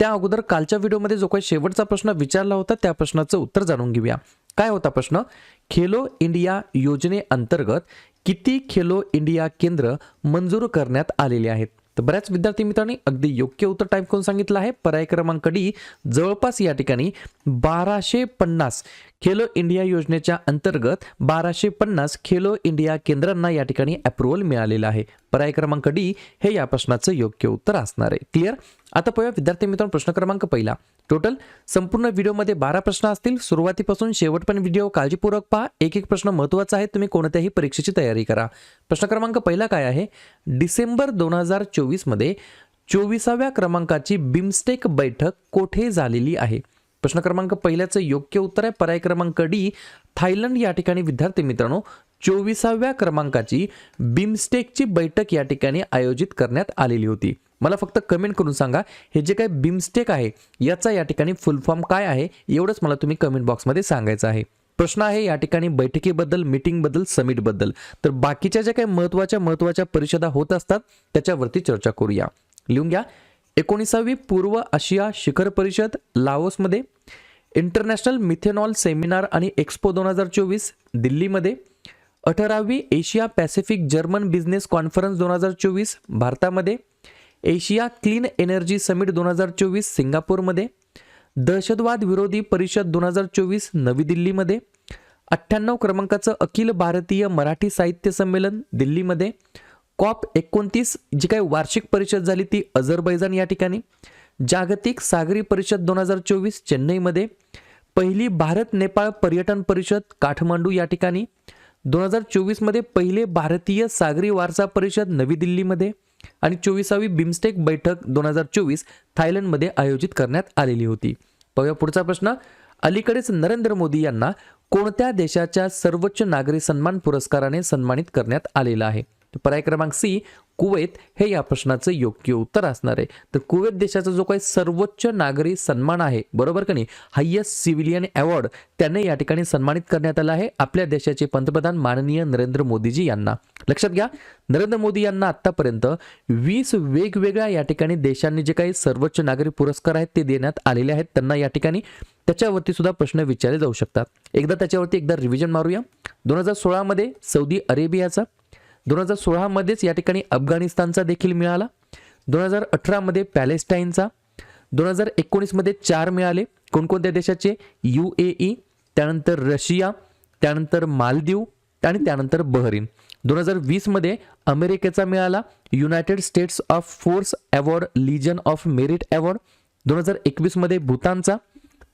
त्या अगोदर कालच्या व्हिडिओमध्ये जो काही शेवटचा प्रश्न विचारला होता त्या प्रश्नाचं उत्तर जाणून घेऊया. काय होता प्रश्न? खेलो इंडिया योजनेअंतर्गत किती खेलो इंडिया केंद्र मंजूर करण्यात आलेले आहेत? तर बऱ्याच विद्यार्थी मित्रांनी अगदी योग्य उत्तर टाईप करून सांगितलं आहे. पर्याय क्रमांक डी जवळपास या ठिकाणी बाराशे पन्नास खेलो इंडिया योजनेच्या अंतर्गत बाराशे पन्नास खेलो इंडिया केंद्रांना या ठिकाणी अप्रुव्हल मिळालेलं आहे. पर्याय क्रमांक डी हे या प्रश्नाचं योग्य उत्तर असणार आहे. क्लिअर आता पाहूया विद्यार्थी मित्रांनो प्रश्न क्रमांक पहिला. टोटल संपूर्ण व्हिडिओमध्ये बारा प्रश्न असतील. सुरुवातीपासून शेवट पण व्हिडिओ काळजीपूर्वक पहा. एक एक प्रश्न महत्त्वाचा आहे. तुम्ही कोणत्याही परीक्षेची तयारी करा. प्रश्न क्रमांक पहिला काय आहे? डिसेंबर दोन हजार चोवीसमध्ये चोवीसाव्या क्रमांकाची बिमस्टेक बैठक कोठे झालेली आहे? प्रश्न क्रमांक पहिल्याचं योग्य उत्तर आहे. पर्याय क्रमांक डी थायलंड या ठिकाणी विद्यार्थी मित्रांनो चोवीसाव्या क्रमांकाची बिमस्टेकची बैठक या ठिकाणी आयोजित करण्यात आलेली होती. मला फक्त कमेंट करून सांगा हे जे काही बिमस्टेक आहे याचा या ठिकाणी फुल फॉर्म काय आहे एवढंच मला तुम्ही कमेंट बॉक्समध्ये सांगायचं आहे. प्रश्न आहे या ठिकाणी बैठकीबद्दल मीटिंगबद्दल समिटबद्दल तर बाकीच्या ज्या काही महत्त्वाच्या महत्त्वाच्या परिषदा होत असतात त्याच्यावरती चर्चा करूया. लिहून घ्या. एकोणीसावी पूर्व आशिया शिखर परिषद लाओसमध्ये इंटरनॅशनल मिथेनॉल सेमिनार आणि एक्सपो दोन हजार चोवीस दिल्लीमध्ये अठरावी Asia Pacific German business conference दोन हजार चोवीस भारतामध्ये एशिया क्लीन एनर्जी समिट दोन हजार चोवीस सिंगापूरमध्ये दहशतवाद विरोधी परिषद दोन हजार चोवीस नवी दिल्लीमध्ये अठ्ठ्याण्णव क्रमांकाचं अखिल भारतीय मराठी साहित्य संमेलन दिल्लीमध्ये कॉप एकोणतीस जी काही वार्षिक परिषद झाली ती अझरबैजान या ठिकाणी. जागतिक सागरी परिषद दोन हजार चोवीस चेन्नईमध्ये. पहिली भारत नेपाळ पर्यटन परिषद काठमांडू या ठिकाणी. दोन हजार चोवीसमध्ये पहिले भारतीय सागरी वारसा परिषद नवी दिल्लीमध्ये. आणि चोवीसावी बिमस्टेक बैठक दोन हजार चोवीस थायलंडमध्ये आयोजित करण्यात आलेली होती. पाहूया पुढचा प्रश्न. अलीकडेच नरेंद्र मोदी यांना कोणत्या देशाच्या सर्वोच्च नागरी सन्मान पुरस्काराने सन्मानित करण्यात आलेला आहे? पर्याय क्रमांक सी कुवेत हे या प्रश्नाचं योग्य उत्तर असणार आहे. तर कुवेत देशाचा जो काही सर्वोच्च नागरी सन्मान आहे बरोबर का नाही? हायेस्ट सिव्हिलियन अवॉर्ड त्यांनी या ठिकाणी सन्मानित करण्यात आला आहे आपल्या देशाचे पंतप्रधान माननीय नरेंद्र मोदीजी यांना. लक्षात घ्या नरेंद्र मोदी यांना आतापर्यंत वीस वेगवेगळ्या या ठिकाणी देशांनी जे काही सर्वोच्च नागरी पुरस्कार आहेत ते देण्यात आलेले आहेत. त्यांना या ठिकाणी त्याच्यावरती सुद्धा प्रश्न विचारले जाऊ शकतात. एकदा त्याच्यावरती एकदा रिव्हिजन मारूया. दोन हजार सोळामध्ये सौदी अरेबियाचा दोन हजार सोळामध्येच या ठिकाणी अफगाणिस्तानचा देखील मिळाला. दोन हजार अठरामध्ये पॅलेस्टाईनचा. दोन हजार एकोणीसमध्ये चार मिळाले. कोणकोणत्या देशाचे? यू ए ई त्यानंतर रशिया त्यानंतर मालदीव आणि त्यानंतर बहरीन. दोन हजार वीसमध्ये अमेरिकेचा मिळाला. United States of force award Legion of Merit award. दोन हजार एकवीसमध्ये भूतानचा.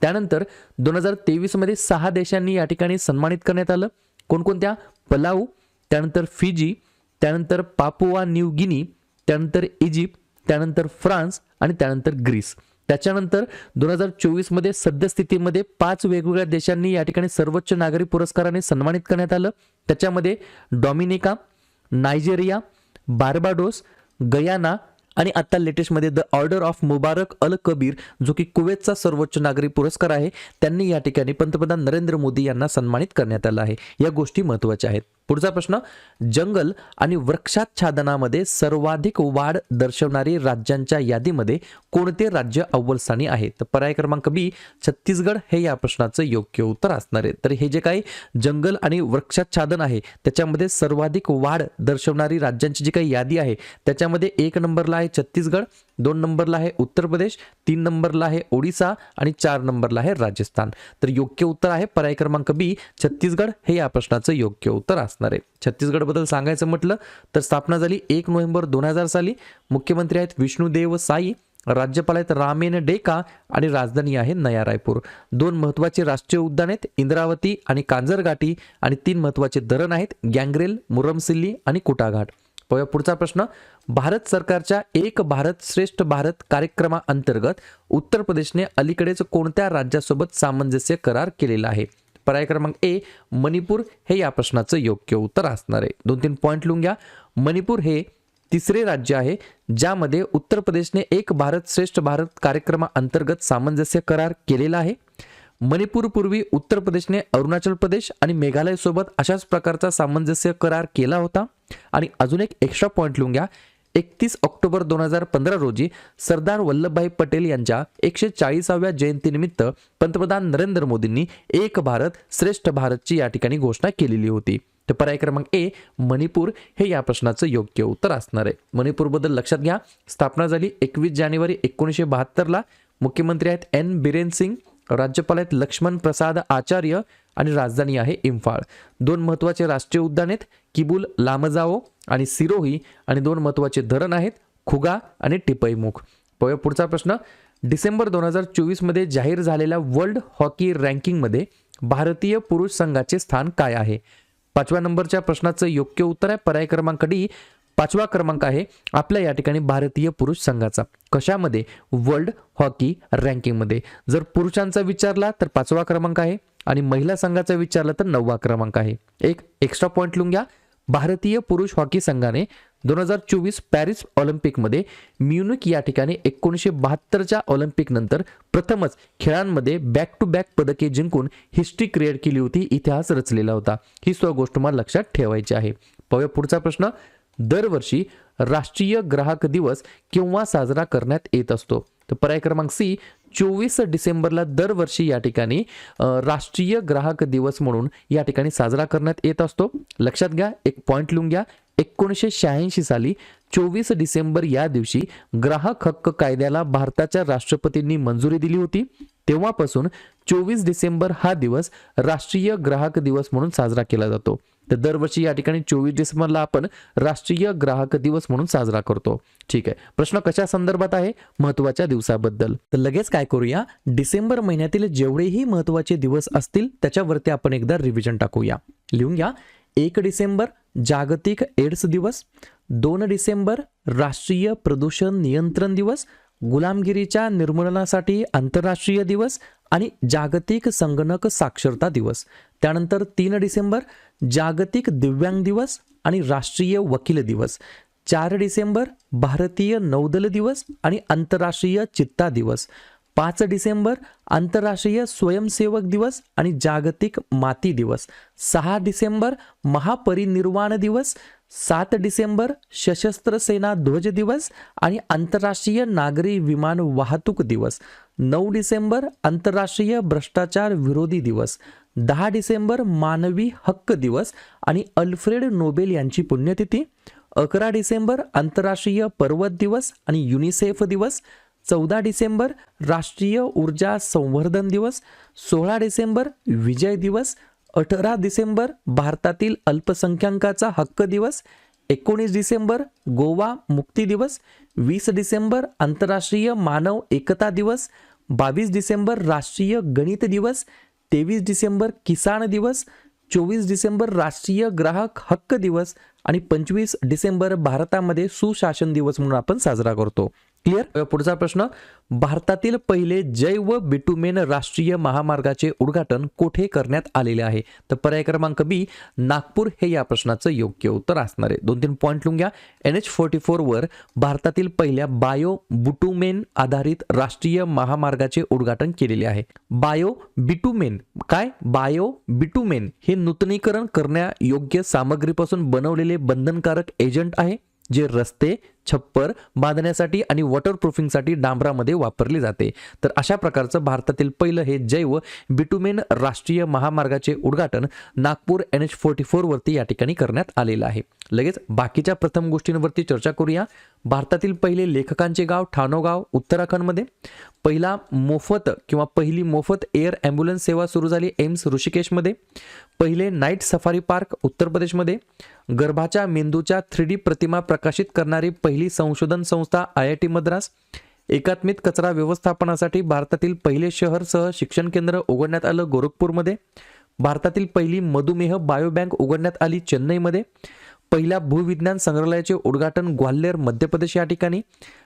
त्यानंतर दोन हजार तेवीसमध्ये सहा देशांनी या ठिकाणी सन्मानित करण्यात आलं. कोणकोणत्या? पलाऊ त्यानंतर फिजी त्यानंतर पापुआ न्यू गिनी त्यानंतर इजिप्त त्यानंतर फ्रान्स आणि त्यानंतर ग्रीस. त्याच्यानंतर दोन हजार चोवीसमध्ये सद्यस्थितीमध्ये पाच वेगवेगळ्या देशांनी या ठिकाणी सर्वोच्च नागरी पुरस्काराने सन्मानित करण्यात आलं. त्याच्यामध्ये डॉमिनिका नायजेरिया बार्बाडोस गयाना आणि आत्ता लेटेस्टमध्ये the order of Mubarak Al Kabir जो की कुवेतचा सर्वोच्च नागरी पुरस्कार आहे त्यांनी या ठिकाणी पंतप्रधान नरेंद्र मोदी यांना सन्मानित करण्यात आलं आहे. या गोष्टी महत्त्वाच्या आहेत. पुढचा प्रश्न जंगल आणि वृक्षाच्छादनामध्ये सर्वाधिक वाढ दर्शवणारी राज्यांच्या यादीमध्ये कोणते राज्य अव्वलस्थानी आहे? तर पर्याय क्रमांक बी छत्तीसगड हे या प्रश्नाचं योग्य उत्तर असणार आहे. तर हे जे काही जंगल आणि वृक्षाच्छादन आहे त्याच्यामध्ये सर्वाधिक वाढ दर्शवणारी राज्यांची जी काही यादी आहे त्याच्यामध्ये एक नंबरला आहे छत्तीसगड दोन नंबरला आहे उत्तर प्रदेश तीन नंबरला आहे ओडिसा आणि चार नंबरला आहे राजस्थान. तर योग्य उत्तर आहे पर्याय क्रमांक बी छत्तीसगड. हे या प्रश्नाचं योग्य उत्तर असणार आहे. छत्तीसगडबद्दल सांगायचं म्हटलं तर स्थापना झाली एक नोव्हेंबर दोन हजार साली. मुख्यमंत्री आहेत विष्णुदेव साई राज्यपाल आहेत रामेन डेका आणि राजधानी आहे नया रायपूर. दोन महत्त्वाचे राष्ट्रीय उद्यान आहेत इंद्रावती आणि कांजरघाटी आणि तीन महत्त्वाचे धरण आहेत गँग्रेल मुरमसिल्ली आणि कुटाघाट. पाहूया पुढचा प्रश्न. भारत सरकारच्या एक भारत श्रेष्ठ भारत कार्यक्रमाअंतर्गत उत्तर प्रदेशने अलीकडेच कोणत्या राज्यासोबत सामंजस्य करार केलेला आहे? पर्याय क्रमांक ए मणिपूर. हे या प्रश्नाचं योग्य उत्तर असणार आहे. दोन तीन पॉईंट लिहून घ्या. मणिपूर हे तिसरे राज्य आहे ज्यामध्ये उत्तर प्रदेशने एक भारत श्रेष्ठ भारत कार्यक्रमाअंतर्गत सामंजस्य करार केलेला आहे. मणिपूरपूर्वी उत्तर प्रदेशने अरुणाचल प्रदेश आणि मेघालय सोबत अशाच प्रकारचा सामंजस्य करार केला होता. आणि अजून एक एक्स्ट्रा पॉईंट लिहून घ्या. एकतीस ऑक्टोबर दोन हजार पंधरा रोजी सरदार वल्लभभाई पटेल यांच्या एकशे चाळीसाव्या जयंतीनिमित्त पंतप्रधान नरेंद्र मोदींनी एक भारत श्रेष्ठ भारतची या ठिकाणी घोषणा केलेली होती. तर पर्याय क्रमांक ए मणिपूर. हे या प्रश्नाचं योग्य उत्तर असणार आहे. मणिपूरबद्दल लक्षात घ्या. स्थापना झाली एकवीस जानेवारी एकोणीसशे बहात्तरला. मुख्यमंत्री आहेत एन. बिरेन सिंग. राज्यपाल आहेत लक्ष्मण प्रसाद आचार्य. आणि राजधानी आहे इम्फाळ. दोन महत्त्वाचे राष्ट्रीय उद्यान आहेत. किबुल लामजाओ. आणि सिरोही आणि दोन महत्त्वाचे धरण आहेत खुगा आणि टिपईमुख पाहूया पुढचा प्रश्न. डिसेंबर दोन हजार चोवीसमध्ये जाहीर झालेल्या वर्ल्ड हॉकी रँकिंगमध्ये भारतीय पुरुष संघाचे स्थान काय आहे? पाचव्या नंबरच्या प्रश्नाचं योग्य उत्तर आहे. पर्याय क्रमांक डी पाचवा क्रमांक आहे आपल्या या ठिकाणी भारतीय पुरुष संघाचा. कशामध्ये? वर्ल्ड हॉकी रँकिंगमध्ये. जर पुरुषांचा विचारला तर पाचवा क्रमांक आहे आणि महिला संघाचा विचारला तर नववा क्रमांक आहे. एक एक्स्ट्रा पॉईंट लिहून घ्या. भारतीय पुरुष हॉकी संघाने दोन हजार चोवीस पॅरिस ऑलिम्पिकमध्ये म्युनिक या ठिकाणी एकोणीसशे बहात्तरच्या ऑलिम्पिकनंतर प्रथमच खेळांमध्ये बॅक टू बॅक पदके जिंकून हिस्ट्री क्रिएट केली होती. इतिहास रचलेला होता. ही सर्व गोष्ट मला लक्षात ठेवायची आहे. पाहूया पुढचा प्रश्न. दरवर्षी राष्ट्रीय ग्राहक दिवस केव्हा साजरा करण्यात येत असतो? तर पर्याय क्रमांक सी चोवीस डिसेंबरला दरवर्षी या ठिकाणी राष्ट्रीय ग्राहक दिवस म्हणून या ठिकाणी साजरा करण्यात येत असतो. लक्षात घ्या एक पॉईंट लिहून घ्या. एकोणीसशे शहाऐंशी साली चोवीस डिसेंबर या दिवशी ग्राहक हक्क कायद्याला भारताच्या राष्ट्रपतींनी मंजुरी दिली होती. तेव्हापासून चोवीस डिसेंबर हा दिवस राष्ट्रीय ग्राहक दिवस म्हणून साजरा केला जातो. तर दरवर्षी या ठिकाणी चोवीस डिसेंबरला आपण राष्ट्रीय ग्राहक दिवस म्हणून साजरा करतो. ठीक आहे. प्रश्न कशा संदर्भात आहे? महत्त्वाच्या दिवसाबद्दल. तर लगेच काय करूया? डिसेंबर महिन्यातील जेवढेही महत्त्वाचे दिवस असतील त्याच्यावरती आपण एकदा रिव्हिजन टाकूया. लिहून घ्या. एक डिसेंबर जागतिक एड्स दिवस. दोन डिसेंबर राष्ट्रीय प्रदूषण नियंत्रण दिवस. गुलामगिरीच्या निर्मूलनासाठी आंतरराष्ट्रीय दिवस आणि जागतिक संगणक साक्षरता दिवस. त्यानंतर तीन डिसेंबर जागतिक दिव्यांग दिवस आणि राष्ट्रीय वकील दिवस. चार डिसेंबर भारतीय नौदल दिवस आणि आंतरराष्ट्रीय चित्ता दिवस. पाच डिसेंबर आंतरराष्ट्रीय स्वयंसेवक दिवस आणि जागतिक माती दिवस. सहा डिसेंबर महापरिनिर्वाण दिवस सात डिसेंबर सशस्त्र सेना ध्वज दिवस आणि आंतरराष्ट्रीय नागरी विमान वाहतूक दिवस. नऊ डिसेंबर आंतरराष्ट्रीय भ्रष्टाचार विरोधी दिवस. दहा डिसेंबर मानवी हक्क दिवस आणि अल्फ्रेड नोबेल यांची पुण्यतिथी. अकरा डिसेंबर आंतरराष्ट्रीय पर्वत दिवस आणि युनिसेफ दिवस. चौदा डिसेंबर राष्ट्रीय ऊर्जा संवर्धन दिवस. सोळा डिसेंबर विजय दिवस. अठरा डिसेंबर भारतातील अल्पसंख्याकाचा हक्क दिवस एकोणीस डिसेंबर गोवा मुक्ती दिवस वीस डिसेंबर आंतरराष्ट्रीय मानव एकता दिवस बावीस डिसेंबर राष्ट्रीय गणित दिवस तेवीस डिसेंबर किसान दिवस चोवीस डिसेंबर राष्ट्रीय ग्राहक हक्क दिवस आणि पंचवीस डिसेंबर भारतामध्ये सुशासन दिवस म्हणून आपण साजरा करतो. क्लिअर? पुढचा प्रश्न. भारतातील पहिले जैव बिटुमेन राष्ट्रीय महामार्गाचे उद्घाटन कोठे करण्यात आलेले आहे? तर पर्याय क्रमांक बी नागपूर हे या प्रश्नाचं योग्य उत्तर असणार आहे. दोन तीन पॉईंट लिहून घ्या. एन एच फोर्टी फोरवर भारतातील पहिल्या बायो बुटुमेन आधारित राष्ट्रीय महामार्गाचे उद्घाटन केलेले आहे. बायो बिटुमेन काय? बायो बिटुमेन हे नूतनीकरण करण्यायोग्य सामग्रीपासून बनवलेले बंधनकारक एजंट आहे जे रस्ते छप्पर बांधण्यासाठी आणि वॉटरप्रूफिंगसाठी डांबरामध्ये वापरले जाते. तर अशा प्रकारचं भारतातील पहिलं हे जैव बिटुमेन राष्ट्रीय महामार्गाचे उद्घाटन नागपूर एन एच फोर्टी फोरवरती या ठिकाणी करण्यात आलेलं आहे. लगेच बाकीच्या प्रथम गोष्टींवरती चर्चा करूया. भारतातील पहिले लेखकांचे गाव ठाणोगाव उत्तराखंडमध्ये. पहिला मोफत किंवा पहिली मोफत एअर ॲम्ब्युलन्स सेवा सुरू झाली एम्स ऋषिकेशमध्ये. पहिले नाईट सफारी पार्क उत्तर प्रदेशमध्ये. गर्भाच्या मेंदूच्या थ्री डी प्रतिमा प्रकाशित करणारी पहिली संशोधन संस्था आय आय टी मद्रास एकात्मिक कचरा व्यवस्थापनासाठी भारतातील पहिले शहरसह शिक्षण केंद्र उघडण्यात आलं गोरखपूरमध्ये भारतातील पहिली मधुमेह बायोबँक उघडण्यात आली चेन्नईमध्ये पहिल्या भूविज्ञान संग्रहालयाचे उद्घाटन ग्वाल्हेर मध्य प्रदेश या ठिकाणी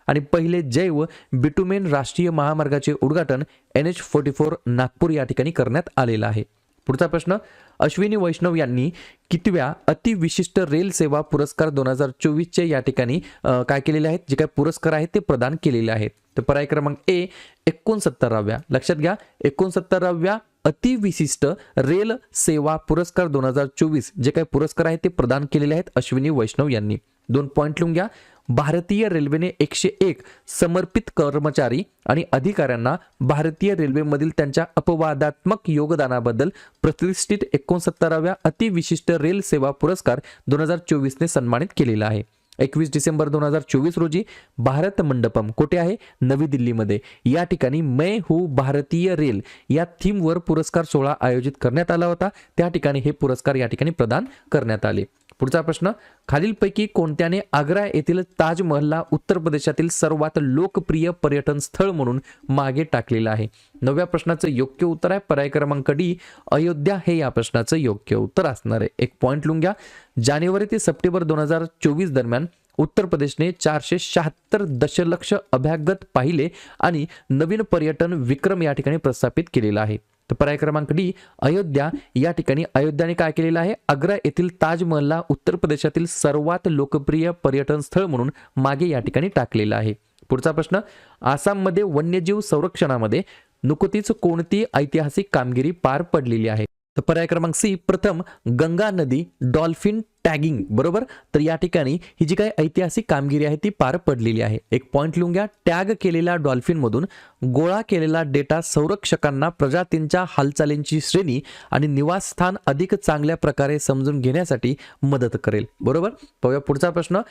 आणि पहिले जैव बिटुमेन राष्ट्रीय महामार्गाचे उद्घाटन N H forty four Nagpur या ठिकाणी करण्यात आलेलं आहे. पुढचा प्रश्न अश्विनी वैष्णव यांनी कितव्या अतिविशिष्ट रेल सेवा पुरस्कार दोन हजार चोवीसचे या ठिकाणी काय केलेले आहेत? जे काय पुरस्कार आहेत ते प्रदान केलेले आहेत. तर पर्याय क्रमांक ए एकोणसत्तराव्या. लक्षात घ्या एकोणसत्तराव्या अतिविशिष्ट रेल सेवा पुरस्कार दोन हजार चोवीस. जे काही पुरस्कार आहेत ते प्रदान केलेले आहेत अश्विनी वैष्णव यांनी. दोन पॉईंट लिहून घ्या. भारतीय रेल्वेने एकशे एक समर्पित कर्मचारी आणि अधिकाऱ्यांना भारतीय रेल्वेमधील त्यांच्या अपवादात्मक योगदानाबद्दल प्रतिष्ठित एकोणसत्तराव्या अतिविशिष्ट रेल सेवा पुरस्कार दोन हजार चोवीसने सन्मानित केलेला आहे. एकवीस डिसेंबर दोन हजार चोवीस रोजी भारत मंडपम कुठे आहे? नवी दिल्लीमध्ये. या ठिकाणी मै हू भारतीय रेल या थीमवर पुरस्कार सोहळा आयोजित करण्यात आला होता. त्या ठिकाणी हे पुरस्कार या ठिकाणी प्रदान करण्यात आले. पुढचा प्रश्न खालीलपैकी कोणत्याने आग्रा येथील ताजमहलला उत्तर प्रदेशातील सर्वात लोकप्रिय पर्यटन स्थळ म्हणून मागे टाकलेलं आहे? नवव्या प्रश्नाचं योग्य उत्तर आहे. पर्याय क्रमांक डी अयोध्या. हे या प्रश्नाचं योग्य उत्तर असणार आहे. एक पॉईंट लिहून घ्या जानेवारी ते सप्टेंबर दोन हजार चोवीस दरम्यान उत्तर प्रदेशने चारशे शहात्तर दशलक्ष अभ्यागत पाहिले आणि नवीन पर्यटन विक्रम या ठिकाणी प्रस्थापित केलेला आहे. तर पर्याय क्रमांक डी अयोध्या. या ठिकाणी अयोध्याने काय केलेलं आहे? आग्रा येथील ताजमहलला उत्तर प्रदेशातील सर्वात लोकप्रिय पर्यटन स्थळ म्हणून मागे या ठिकाणी टाकलेलं आहे. पुढचा प्रश्न आसाममध्ये वन्यजीव संरक्षणामध्ये नुकतीच कोणती ऐतिहासिक कामगिरी पार पडलेली आहे? तर पर्याय क्रमांक सी प्रथम गंगा नदी डॉल्फिन टॅगिंग बरोबर? तर या ठिकाणी ही जी काही ऐतिहासिक कामगिरी आहे ती पार पडलेली आहे. एक पॉईंट लिहून घ्या. टॅग केलेल्या डॉल्फिनमधून गोळा केलेला डेटा संरक्षकांना प्रजातींच्या हालचालींची श्रेणी आणि निवासस्थान अधिक चांगल्या प्रकारे समजून घेण्यासाठी मदत करेल. बरोबर? पाहूया पुढचा प्रश्न.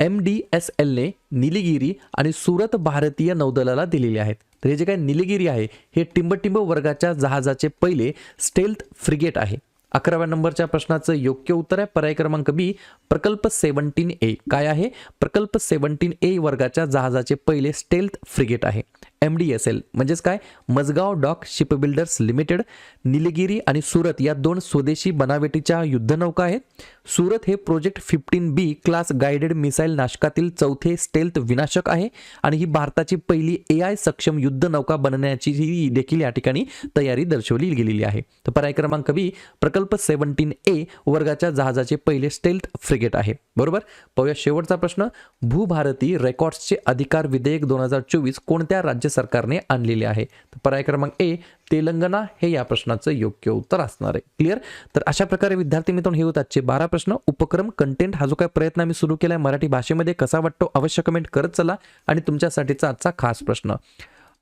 एम डी एस एलने निलिगिरी आणि सुरत भारतीय नौदलाला दिलेले आहेत. तर हे जे काही निलगिरी आहे हे टिंबटिंब वर्गाच्या जहाजाचे पहिले स्टेल्थ फ्रिगेट आहे. अकराव्या नंबरच्या प्रश्नाचं योग्य उत्तर आहे. पर्याय क्रमांक बी प्रकल्प सेव्हन्टीन ए काय आहे? प्रकल्प सेव्हन्टीन ए वर्गाच्या जहाजाचे पहिले स्टेल्थ फ्रिगेट आहे. एम डी एस एल म्हणजेच काय? Mazagon dock shipbuilders limited Nilgiri आणि सुरत या दोन स्वदेशी बनावटीच्या युद्धनौका आहेत. सुरत हे project fifteen B class guided missile नाशकातील चौथे स्टेल्थ विनाशक आहे आणि ही भारताची पहिली ए आय सक्षम युद्धनौका बनण्याची ही देखील या ठिकाणी तयारी दर्शवली गेलेली आहे. तर पर्याय क्रमांक बी प्रकल्प सेव्हन्टीन ए वर्गाच्या जहाजाचे पहिले स्टेल्थ फ्रिगेट आहे. बरोबर? पाहूया शेवटचा प्रश्न. भूभारती रेकॉर्ड्सचे अधिकार विधेयक दोन हजार चोवीस कोणत्या राज्य राज्य सरकारने आणलेले आहे. तर पर्याय क्रमांक ए तेलंगणा हे या प्रश्नाचं योग्य उत्तर असणार आहे. क्लिअर तर अशा प्रकारे विद्यार्थी मित्रांनो हे होत आजचे बारा प्रश्न. उपक्रम कंटेंट हा जो काय प्रयत्न आम्ही सुरू केला आहे मराठी भाषेमध्ये कसा वाटतो अवश्य कमेंट करत चला. आणि तुमच्यासाठीचा आजचा खास प्रश्न.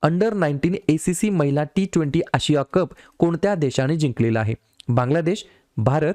Under nineteen A C C महिला टी ट्वेंटी आशिया कप कोणत्या देशाने जिंकलेला आहे? बांगलादेश भारत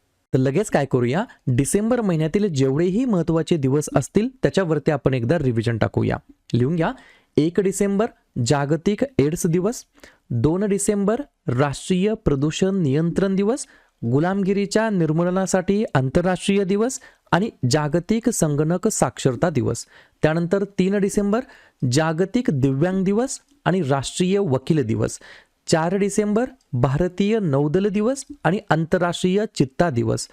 तर लगेच काय करूया? डिसेंबर महिन्यातील जेवढेही महत्त्वाचे दिवस असतील त्याच्यावरती आपण एकदा रिव्हिजन टाकूया. लिहून घ्या. एक डिसेंबर जागतिक एड्स दिवस. दोन डिसेंबर राष्ट्रीय प्रदूषण नियंत्रण दिवस. गुलामगिरीच्या निर्मूलनासाठी आंतरराष्ट्रीय दिवस आणि जागतिक संगणक साक्षरता दिवस. त्यानंतर तीन डिसेंबर जागतिक दिव्यांग दिवस आणि राष्ट्रीय वकील दिवस. चार डिसेंबर भारतीय नौदल दिवस आणि आंतरराष्ट्रीय चित्ता दिवस.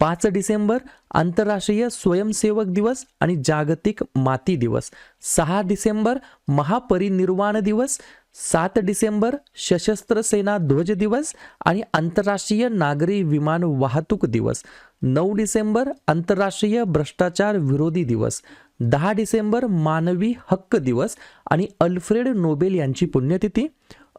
पाच डिसेंबर आंतरराष्ट्रीय स्वयंसेवक दिवस आणि जागतिक माती दिवस. सहा डिसेंबर महापरिनिर्वाण दिवस. सात डिसेंबर सशस्त्र सेना ध्वज दिवस आणि आंतरराष्ट्रीय नागरी विमान वाहतूक दिवस. नऊ डिसेंबर आंतरराष्ट्रीय भ्रष्टाचार विरोधी दिवस. दहा डिसेंबर मानवी हक्क दिवस आणि अल्फ्रेड नोबेल यांची पुण्यतिथी.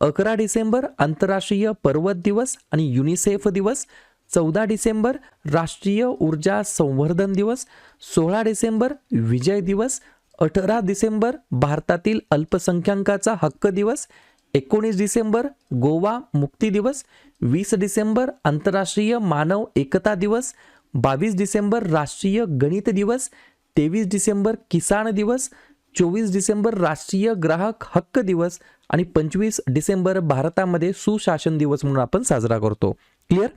अकरा डिसेंबर आंतरराष्ट्रीय पर्वत दिवस आणि युनिसेफ दिवस चौदा डिसेंबर राष्ट्रीय ऊर्जा संवर्धन दिवस सोळा डिसेंबर विजय दिवस अठरा डिसेंबर भारतातील अल्पसंख्याकाचा हक्क दिवस एकोणीस डिसेंबर गोवा मुक्ती दिवस वीस डिसेंबर आंतरराष्ट्रीय मानव एकता दिवस बावीस डिसेंबर राष्ट्रीय गणित दिवस तेवीस डिसेंबर किसान दिवस चोवीस डिसेंबर राष्ट्रीय ग्राहक हक्क दिवस आणि पंचवीस डिसेंबर भारतामध्ये सुशासन दिवस म्हणून आपण साजरा करतो. क्लिअर